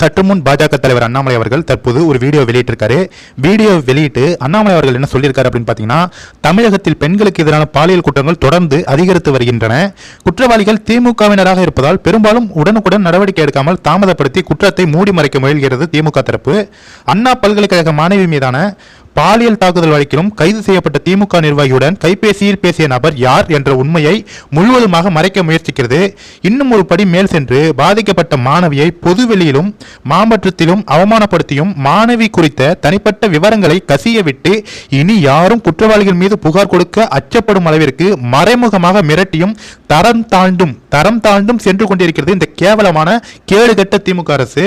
சற்று முன் பாஜக தலைவர் அண்ணாமலை அவர்கள் தற்போது ஒரு வீடியோ வெளியிட்டிருக்காரு. வீடியோ வெளியிட்டு அண்ணாமலை அவர்கள் என்ன சொல்லியிருக்காரு அப்படின்னு பார்த்தீங்கன்னா தமிழகத்தில் பெண்களுக்கு எதிரான பாலியல் குற்றங்கள் தொடர்ந்து அதிகரித்து வருகின்றன. குற்றவாளிகள் திமுகவினராக இருப்பதால் பெரும்பாலும் உடனுக்குடன் நடவடிக்கை எடுக்காமல் தாமதப்படுத்தி குற்றத்தை மூடி மறைக்க முயல்கிறது திமுக தரப்பு. அண்ணா பல்கலைக்கழக மாணவி மீதான பாலியல் தாக்குதல் வழக்கிலும் கைது செய்யப்பட்ட திமுக நிர்வாகியுடன் கைபேசியில் பேசிய நபர் யார் என்ற உண்மையை முழுவதுமாக மறைக்க முயற்சிக்கிறது. இன்னும் ஒரு படி மேல் சென்று பாதிக்கப்பட்ட மாணவியை பொதுவெளியிலும் மாமற்றத்திலும் அவமானப்படுத்தியும் மாணவி குறித்த தனிப்பட்ட விவரங்களை கசியவிட்டு இனி யாரும் குற்றவாளிகள் மீது புகார் கொடுக்க அச்சப்படும் அளவிற்கு மறைமுகமாக மிரட்டியும் தரம் தாழ்ந்தும் தரம் தாழ்ந்தும் சென்று கொண்டிருக்கிறது இந்த கேவலமான கேடுகட்ட திமுக அரசு.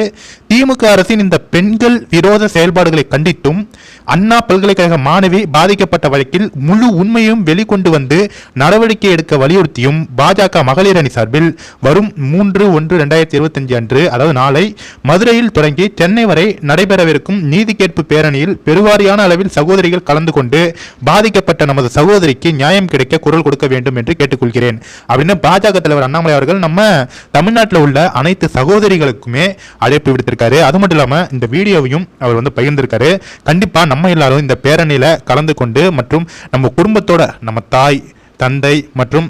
திமுக அரசின் இந்த பெண்கள் விரோத செயல்பாடுகளை கண்டித்தும் அண்ணா பல்கலைக்கழக மாணவி பாதிக்கப்பட்ட வழக்கில் முழு உண்மையும் வெளிக்கொண்டு வந்து நடவடிக்கை எடுக்க வலியுறுத்தியும் பாஜக மகளிர் அணி சார்பில் வரும் மூன்று ஒன்று ரெண்டாயிரத்தி இருபத்தஞ்சு அன்று அதாவது நாளை மதுரையில் தொடங்கி சென்னை வரை நடைபெறவிருக்கும் நீதி கேட்பு பேரணியில் பெருவாரியான அளவில் சகோதரிகள் கலந்து கொண்டு பாதிக்கப்பட்ட நமது சகோதரிக்கு நியாயம் கிடைக்க குரல் கொடுக்க வேண்டும் என்று கேட்டுக்கொள்கிறேன். அப்படின்னு பாஜக தலைவர் அண்ணாமலை அவர்கள் நம்ம தமிழ்நாட்டில் உள்ள அனைத்து சகோதரிகளுக்குமே அழைப்பு விடுத்திருக்காரு. அது மட்டும் இல்லாமல் இந்த வீடியோவையும் அவர் வந்து பகிர்ந்திருக்காரு. கண்டிப்பா நம்ம எல்லாரும் இந்த பேரணியில் கலந்து கொண்டு மற்றும் நம்ம குடும்பத்தோட நம்ம தாய் தந்தை மற்றும்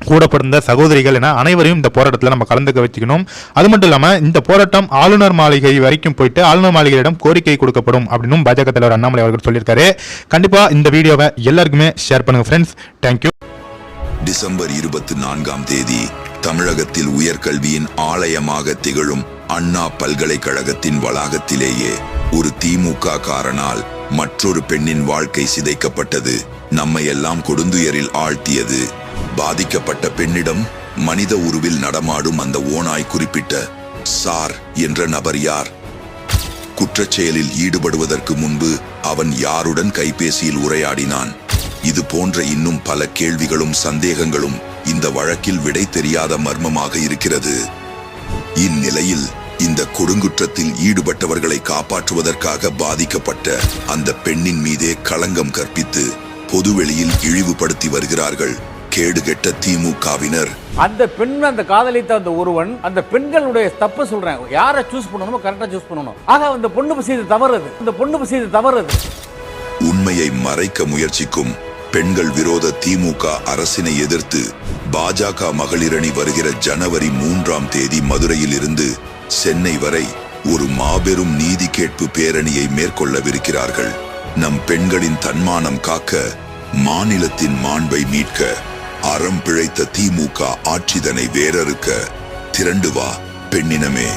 கூட பிறந்த சகோதரிகள் என அனைவரையும் இந்த போராட்டத்தில் நம்ம கலந்துக்க வச்சுக்கணும். அது மட்டும் இல்லாமல் இந்த போராட்டம் ஆளுநர் மாளிகை வரைக்கும் போயிட்டு ஆளுநர் மாளிகையிடம் கோரிக்கை கொடுக்கப்படும் அப்படின்னு பாஜக தலைவர் அண்ணாமலை அவர்கள் சொல்லியிருக்காரு. கண்டிப்பாக இந்த வீடியோவை எல்லாருக்குமே ஷேர் பண்ணுங்க ஃப்ரெண்ட்ஸ் தேங்க்யூ டிசம்பர் இருபத்தி நான்காம் தேதி தமிழகத்தில் உயர்கல்வியின் ஆலயமாக திகழும் அண்ணா பல்கலைக்கழகத்தின் வளாகத்திலேயே ஒரு திமுக காரனால் மற்றொரு பெண்ணின் வாழ்க்கை சிதைக்கப்பட்டது. நம்மை எல்லாம் கொடுந்துயரில் ஆழ்த்தியது. பாதிக்கப்பட்ட பெண்ணிடம் மனித உருவில் நடமாடும் அந்த ஓனாய் குறிப்பிட்ட சார் என்ற நபர் யார்? குற்றச்செயலில் ஈடுபடுவதற்கு முன்பு அவன் யாருடன் கைபேசியில் உரையாடினான்? இது போன்ற இன்னும் பல கேள்விகளும் சந்தேகங்களும் இந்த வழக்கில் விடை தெரியாத மர்மமாக இருக்கிறது. இந்நிலையில் இந்த கொடுங்குற்றத்தில் ஈடுபட்டவர்களை காப்பாற்றுவதற்காக பாதிக்கப்பட்ட அந்த பெண்ணின் மீதே களங்கம் கற்பித்து பொதுவெளியில் இழிவுபடுத்தி வருகிறார்கள். கேடுகெட்ட திமுகவினர். அந்த பெண் அந்த காதலித்த அந்த ஒருவன் அந்த பெண்களுடைய தப்பு சொல்றேன். யாரை சூஸ் பண்ணணுமோ கரெக்டா சூஸ் பண்ணணும். ஆக அந்த பொண்ணு செய்து தவறுது. இந்த பொண்ணு செய்து தவறுது. உண்மையை மறைக்க முயற்சிக்கும் பெண்கள் விரோத திமுக அரசினை எதிர்த்து பாஜக மகளிரணி வருகிற ஜனவரி மூன்றாம் தேதி மதுரையில் இருந்து சென்னை வரை ஒரு மாபெரும் நீதி கேட்பு பேரணியை மேற்கொள்ளவிருக்கிறார்கள். நம் பெண்களின் தன்மானம் காக்க மாநிலத்தின் மாண்பை மீட்க அறம் பிழைத்த திமுக ஆட்சிதனை வேரறுக்க திரண்டு வா பெண்ணினமே.